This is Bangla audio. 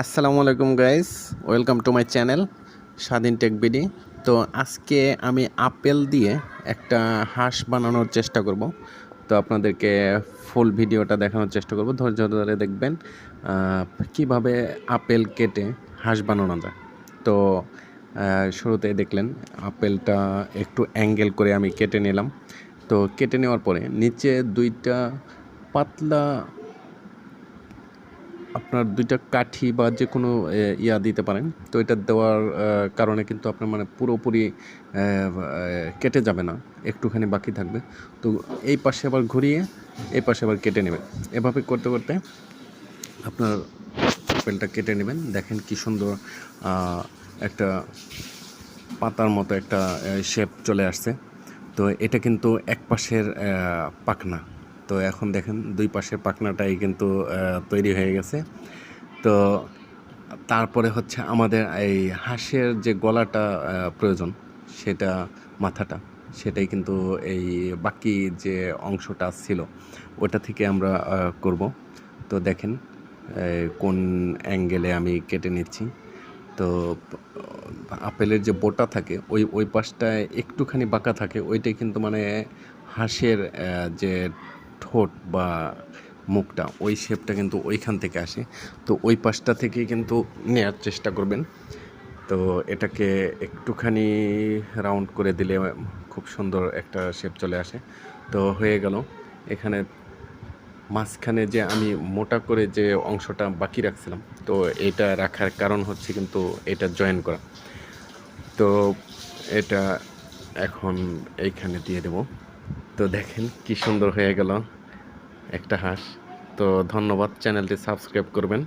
আসসালামু আলাইকুম guys welcome to my channel Swadhin tech BD তো আজকে আমি আপেল দিয়ে একটা হাঁস বানানোর চেষ্টা করব। তো আপনাদেরকে ফুল ভিডিওটা দেখানোর চেষ্টা করব। ধৈর্য ধরে দেখবেন কীভাবে আপেল কেটে হাঁস বানানো যায়। তো আহ, শুরুতেই দেখলেন আপেলটা একটু অ্যাঙ্গেল করে আমি কেটে নিলাম। তো কেটে নেওয়ার পরে নিচে দুইটা পাতলা আপনার দুইটা কাঠি বা যে কোনো ইয়া দিতে পারেন। তো এটা দেওয়ার কারণে কিন্তু আপনার মানে পুরোপুরি কেটে যাবে না, একটুখানি বাকি থাকবে। তো এই পাশে আবার ঘুরিয়ে, এই পাশে আবার কেটে নেবেন। এভাবে করতে করতে আপনার আপেলটা কেটে নেবেন। দেখেন কি সুন্দর একটা পাতার মতো একটা শেপ চলে আসছে। তো এটা কিন্তু এক পাশের পাখনা। তো এখন দেখেন দুই পাশের পাখনাটাই কিন্তু তৈরি হয়ে গেছে। তো তারপরে হচ্ছে আমাদের এই হাঁসের যে গলাটা প্রয়োজন, সেটা মাথাটা, সেটাই কিন্তু এই বাকি যে অংশটা ছিল, ওটা থেকে আমরা করব। তো দেখেন কোন অ্যাঙ্গেলে আমি কেটে নিচ্ছি। তো আপেলের যে বোটা থাকে, ওই ওই পাশটায় একটুখানি বাঁকা থাকে, ওইটাই কিন্তু মানে হাঁসের যে ঠোঁট বা মুখটা ওই শেপটা কিন্তু ওইখান থেকে আসে। তো ওই পাশটা থেকে কিন্তু নেয়ার চেষ্টা করবেন। তো এটাকে একটুখানি রাউন্ড করে দিলে খুব সুন্দর একটা শেপ চলে আসে। তো হয়ে গেল। এখানে মাঝখানে যে আমি মোটা করে যে অংশটা বাকি রাখছিলাম, তো এটা রাখার কারণ হচ্ছে কিন্তু এটা জয়েন করা। তো এটা এখন এইখানে দিয়ে দেব। তো দেখেন কি সুন্দর হয়ে গেল একটা হাঁস। তো ধন্যবাদ চ্যানেলটি সাবস্ক্রাইব করবেন।